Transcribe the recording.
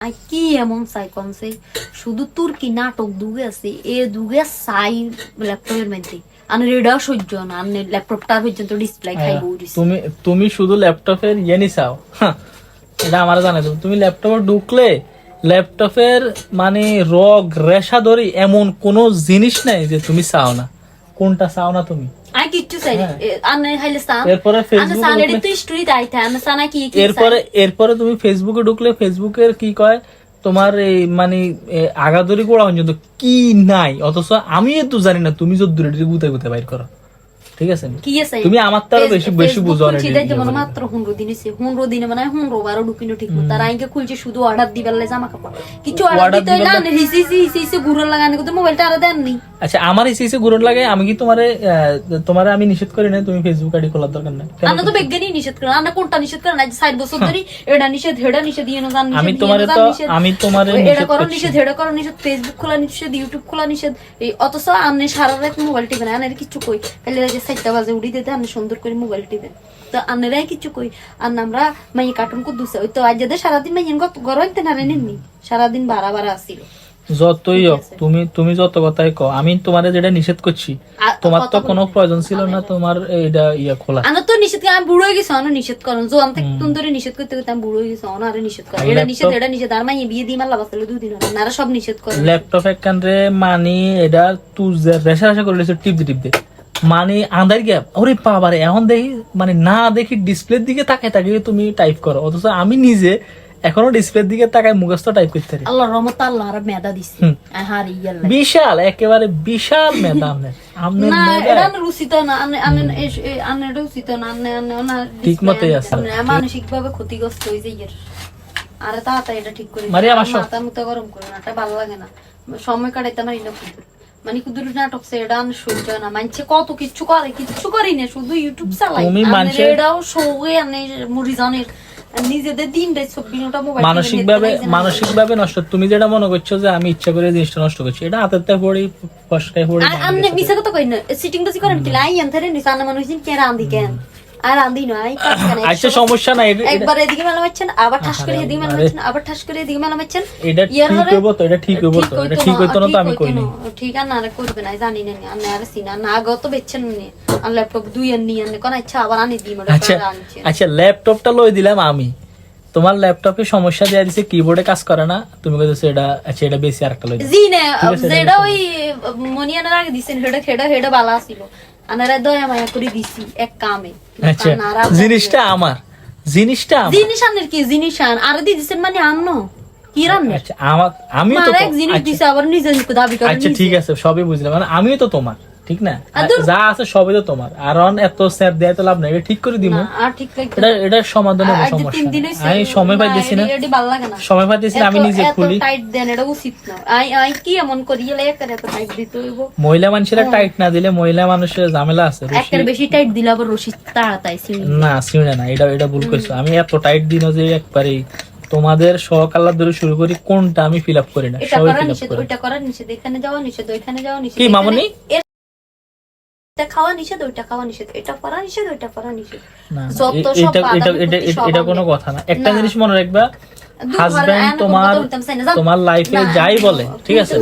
I কি এমন চাই কমছে শুধু তুর্কি নাটক দুগে আছে এ দুগে চাই ল্যাপটপের মধ্যে। আনে রেডা সহ্য না আনে ল্যাপটপটা পর্যন্ত ডিসপ্লে খাই তুমি তুমি শুধু ল্যাপটপের ইয়ে নিছাও হ্যাঁ, এটা আমার জানা তুমি তুমি ল্যাপটপে ঢুকলে ল্যাপটপের মানে রগ রেশা ধরি এমন কোনো জিনিস নাই যে তুমি চাও না। কোনটা চাও না তুমি? কিচ্ছু চাই হ্যাঁ। সান। এরপরে আনে ফেসবুকে সান এর ঢুকলে- তো স্টোরি তাইতে আনে সানা কি কি এরপরে এরপরে তুমি ফেসবুকে ঢুকলে ফেসবুকের কি কয় তোমার এই মানে আগাদরি গোড়া পর্যন্ত কি নাই? অথচ আমি তো জানি না তুমি যদি দূরে গুতে গুতে বাইর করো। ঠিক আছে? কি আছে? তুমি আমার তারও বেশি বেশি বুঝো না মানে মাত্র দিন মানে হুনরো বারো ঢুকিনো ঠিক মতো। তার আইকে খুলছে শুধু অর্ডার দিবার লাই জামা কাপড় কিছু অর্ডার দিতে হিসি হিসি হিসি ঘুরে লাগানো মোবাইলটা আর দেননি। আচ্ছা আমার এই সিসি গুরন লাগে আমি কি তোমারে তোমারে আমি নিষেধ করি না তুমি ফেসবুক আইডি খোলার দরকার নাই? আমরা তো বিজ্ঞানী নিষেধ করে আমরা কোনটা নিষেধ করে না? ষাট বছর ধরে এটা নিষেধ হেডা নিষেধ ইয়ে না আমি তোমারে না তো। আমি তোমারে এটা করো নিষেধ হেডা করো নিষেধ ফেসবুক খোলা নিষেধ ইউটিউব খোলা নিষেধ এই অথচ আপনি সারা রাত মোবাইল টিপেন আনের কিছু কই। খালি যে চারটা বাজে উড়ি দিতে আপনি সুন্দর করে মোবাইল টিপেন তো আনেরাই কিছু কই আর আমরা মাই কার্টুন কো দুসে ওই তো আজ যাদের সারাদিন মাই গরম তে না রেনেননি সারাদিন বারা বারা আসিল। যতই হোক তুমি তুমি যত কথাই কও আমি তোমার যেটা নিষেধ করছি তোমার তো কোনো প্রয়োজন ছিল না তোমার এইটা ইয়া খোলা। আনা তো নিষেধ আমি বুড়ো হয়ে গেছি অন্য নিষেধ করুন জো আমি তুমি ধরে নিষেধ করতে করতে আমি বুড়ো হয়ে গেছি অন্য আরে নিষেধ করে। এটা নিষেধ এটা নিষেধ আর মাই বিয়ে দিয়ে মাল্লা বাসলে দুদিন হলো। না সব নিষেধ করে। ল্যাপটপ একখান রে মানি এটা তু রেশা রেশা করে লেছে টিপ টিপ দে মানে আন্দার গ্যাপ। ওরে বাবারে এখন দেখি মানে না দেখি ডিসপ্লের দিকে তাকায় তাকিয়ে তুমি টাইপ করো। অথচ আমি নিজে এখনও ডিসপ্লের দিকে তাকায় মুখস্থ টাইপ করতে পারি আল্লাহ রহমত আল্লাহ আর মেদা দিছে। ইয়াল্লা বিশাল একেবারে বিশাল মেধা আপনার। আপনার না মেধা। এটা রুচিত না রুচিত না না ঠিক মতোই আছে। মানসিক ভাবে ক্ষতিগ্রস্ত যায় এর আরে তাড়াতাড়ি এটা ঠিক করে মারিয়াম, আসো। মাথা মুতা গরম করে না এটা ভালো লাগে না। সময় কাটাইতে আমার ইনা কুদুর মানে কুদুর নাটক সে এটা সহ্য না। মানছে কত কিছু করে কিচ্ছু করি না শুধু ইউটিউব চালাই। এটাও শোয়ে আনে মুরিজানের মানসিক ভাবে মানসিক ভাবে নষ্ট। তুমি যেটা মনে করছ যে আমি ইচ্ছা করে জিনিসটা নষ্ট করছি এটা হাতের তে পড়ি ফসকায় পড়ি আমি মিছা কথা কই না সিটিং তো করেন কি লাই এনথারে নিসান মানুষ দিন কেরা আন্দি কেন আর নয় আচ্ছা সমস্যা নাই একবার এদিকে মেলা মারছেন আবার ঠাস করে এদিকে মেলা মারছেন আবার ঠাস করে এদিকে মেলা মারছেন। এটা ঠিক হইব তো এটা ঠিক হইব তো এটা ঠিক হইতো না তো আমি কইনি। ঠিক আর না করবে না জানি না আমি আর সিনা না গো তো বেচছেন নি আর ল্যাপটপ দুই আর নিয়ে আনে কোন ইচ্ছা আবার আনি মোটা আচ্ছা আচ্ছা ল্যাপটপটা লই দিলাম আমি। তোমার ল্যাপটপে সমস্যা দেয়া দিছে কিবোর্ডে কাজ করে না তুমি কইছো এটা আচ্ছা এটা বেশি আরেকটা লই। জি নে যেটা ওই মনিয়ানের আগে দিছেন হেডা হেডা হেডা বালা ছিল। আনারা দয়া মায়া করে দিছি এক কামে। আচ্ছা জিনিসটা আমার জিনিসটা আমার। জিনিস আনের কি জিনিস আন আর দি দিছেন মানে আনো কি রান্না? আচ্ছা আমি তো এক জিনিস আচ্ছা, আবার নিজে নিজে দাবি করে আচ্ছা ঠিক আছে সবই বুঝলাম। মানে আমিও তো তোমার। ঠিক না? যা আছে সবই তো তোমার। আর অন এত স্যার দেয় তো লাভ নাই। এটা ঠিক করে দিব না, আর ঠিক লাগছে এটা এটা সমাধান হবে সমস্যা আমি সময় পাইতেছি না। সময় পাইতেছি না আমি নিজে এত খুলি। এটা মহিলা মানুষের টাইট না দিলে মহিলা মানুষের ঝামেলা আছে। একটা বেশি টাইট দিলে আবার রশি তাড়াতাড়ি না সিউড়ে না। এটা এটা ভুল করছ। আমি এত টাইট দিন যে একবারে তোমাদের শখ আল্লাহ ধরে শুরু করি কোনটা আমি ফিল আপ করি না? এটা সবাই ফিল আপ করি। ওইটা করা নিষেধ। এখানে যাওয়া নিষেধ ওইখানে যাওয়া নিষেধ। কি মামুনি? খাওয়া নিষেধ ওইটা খাওয়া নিষেধ এটা করা নিষেধ ওইটা করা নিষেধ। যত সব এটা এটা এটা কোনো কথা না। একটা জিনিস মনে রাখবা হাজবেন্ড তোমার না, জান। তোমার লাইফে যাই বলে ঠিক আছে?